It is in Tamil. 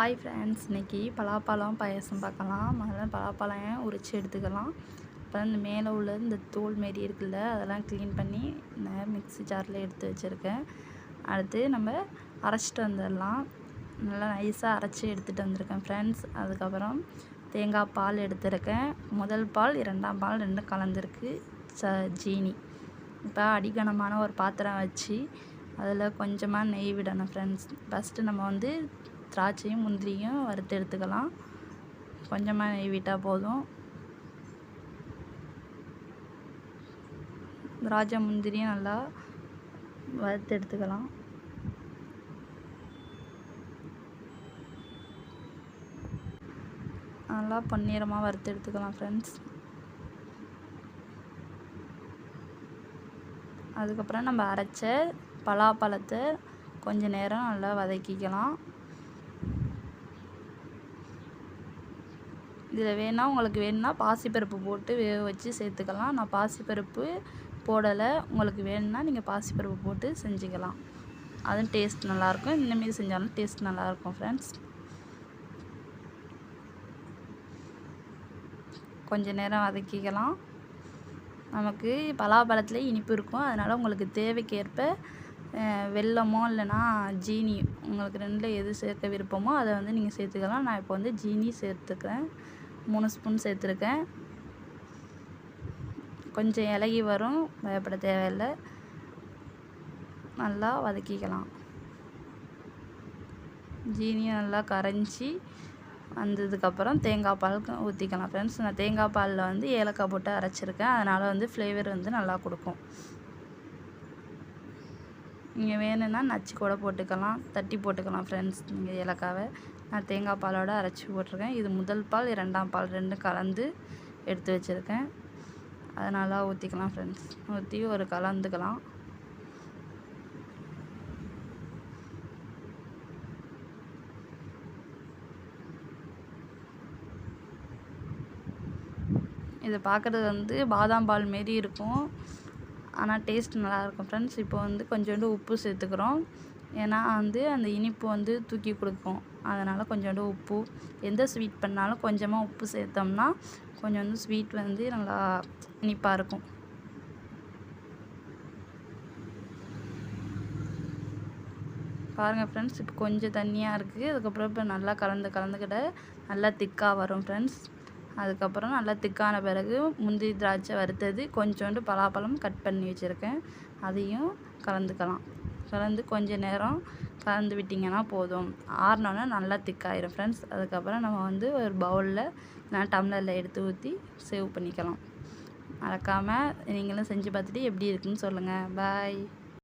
ஹாய் ஃப்ரெண்ட்ஸ் இன்றைக்கி பலாப்பழம் பாயசம் பார்க்கலாம். முதல்ல பலாப்பழம் உரித்து எடுத்துக்கலாம். அப்புறம் இந்த மேலே உள்ள இந்த தோல் மாரி இருக்குல்ல அதெல்லாம் க்ளீன் பண்ணி இந்த மிக்ஸி ஜாரில் எடுத்து வச்சுருக்கேன். அடுத்து நம்ம அரைச்சிட்டு வந்துடலாம். நல்லா நைஸாக அரைச்சி எடுத்துகிட்டு வந்திருக்கேன் ஃப்ரெண்ட்ஸ் அதுக்கப்புறம் தேங்காய் பால் எடுத்திருக்கேன். முதல் பால் இரண்டாம் பால் ரெண்டும் கலந்துருக்கு. ச ஜீனி. இப்போ அடிகனமான ஒரு பாத்திரம் வச்சு அதில் கொஞ்சமாக நெய் விடணும் ஃப்ரெண்ட்ஸ் ஃபஸ்ட்டு நம்ம வந்து திராட்சையும் முந்திரியும் வறுத்து எடுத்துக்கலாம். கொஞ்சமாக நெய் விட்டால் போதும். திராட்சை முந்திரியும் நல்லா வறுத்து எடுத்துக்கலாம். நல்லா பன்னீரமாக வறுத்து எடுத்துக்கலாம் ஃப்ரெண்ட்ஸ் அதுக்கப்புறம் நம்ம அரைச்ச பலாப்பழத்தை கொஞ்ச நேரம் நல்லா வதக்கிக்கலாம். இதில் வேணால் உங்களுக்கு வேணும்னா பாசிப்பருப்பு போட்டு வேக வச்சு சேர்த்துக்கலாம். நான் பாசிப்பருப்பு போடலை. உங்களுக்கு வேணும்னா நீங்கள் பாசிப்பருப்பு போட்டு செஞ்சுக்கலாம். அதுவும் டேஸ்ட் நல்லாயிருக்கும். இந்தமாரி செஞ்சாலும் டேஸ்ட் நல்லாயிருக்கும் ஃப்ரெண்ட்ஸ் கொஞ்ச நேரம் வதக்கிக்கலாம். நமக்கு பலாப்பழத்தில் இனிப்பு இருக்கும். அதனால் உங்களுக்கு தேவைக்கேற்ப வெல்லமோ இல்லைனா ஜீனி உங்களுக்கு ரெண்டில் எது சேர்க்க விருப்பமோ அதை வந்து நீங்கள் சேர்த்துக்கலாம். நான் இப்போ வந்து ஜீனி சேர்த்துக்கிறேன். மூணு ஸ்பூன் சேர்த்துருக்கேன். கொஞ்சம் இலகி வரும் பயப்பட தேவையில்லை. நல்லா வதக்கிக்கலாம். ஜீனியும் நல்லா கரைஞ்சி வந்ததுக்கப்புறம் தேங்காய் பால் ஊற்றிக்கலாம் ஃப்ரெண்ட்ஸ் நான் தேங்காய் பாலில் வந்து ஏலக்காய் போட்டு அரைச்சிருக்கேன். அதனால் வந்து ஃப்ளேவர் வந்து நல்லா கொடுக்கும். நீங்கள் வேணும்னா நச்சு கூட போட்டுக்கலாம் தட்டி போட்டுக்கலாம் ஃப்ரெண்ட்ஸ் நீங்கள் ஏலக்காவை நான் தேங்காய் பாலோடு அரைச்சி போட்டிருக்கேன். இது முதல் பால் இரண்டாம் பால் ரெண்டும் கலந்து எடுத்து வச்சுருக்கேன். அதை நல்லா ஊற்றிக்கலாம் ஃப்ரெண்ட்ஸ் ஊற்றி ஒரு கலந்துக்கலாம். இதை பார்க்குறது வந்து பாதாம் பால் மாரி இருக்கும். ஆனால் டேஸ்ட் நல்லாயிருக்கும் ஃப்ரெண்ட்ஸ். இப்போ வந்து கொஞ்சோண்டு உப்பு சேர்த்துக்கிறோம். ஏன்னா வந்து அந்த இனிப்பு வந்து தூக்கி கொடுக்கும். அதனால் கொஞ்சோண்டு உப்பு. எந்த ஸ்வீட் பண்ணாலும் கொஞ்சமாக உப்பு சேர்த்தோம்னா கொஞ்சம் வந்து ஸ்வீட் வந்து நல்லா இனிப்பாக இருக்கும். பாருங்கள் ஃப்ரெண்ட்ஸ் இப்போ கொஞ்சம் தண்ணியாக இருக்குது அதுக்கப்புறம் இப்போ நல்லா கலந்து கலந்துக்கிட்ட நல்லா திக்காக வரும் ஃப்ரெண்ட்ஸ். அதுக்கப்புறம் நல்லா திக்கான பிறகு முந்திரி திராட்சை வறுத்தது கொஞ்சோண்டு பலாப்பழம் கட் பண்ணி வச்சுருக்கேன். அதையும் கலந்துக்கலாம். கலந்து கொஞ்சம் நேரம் கலந்து விட்டிங்கன்னா போதும். ஆறினோன்னா நல்லா திக்காயிரும் ஃப்ரெண்ட்ஸ் அதுக்கப்புறம் நம்ம வந்து ஒரு பவுலில் நான் டம்ளரில் எடுத்து ஊற்றி சேவ் பண்ணிக்கலாம். மறக்காமல் நீங்களும் செஞ்சு பார்த்துட்டு எப்படி இருக்குன்னு சொல்லுங்கள் பாய்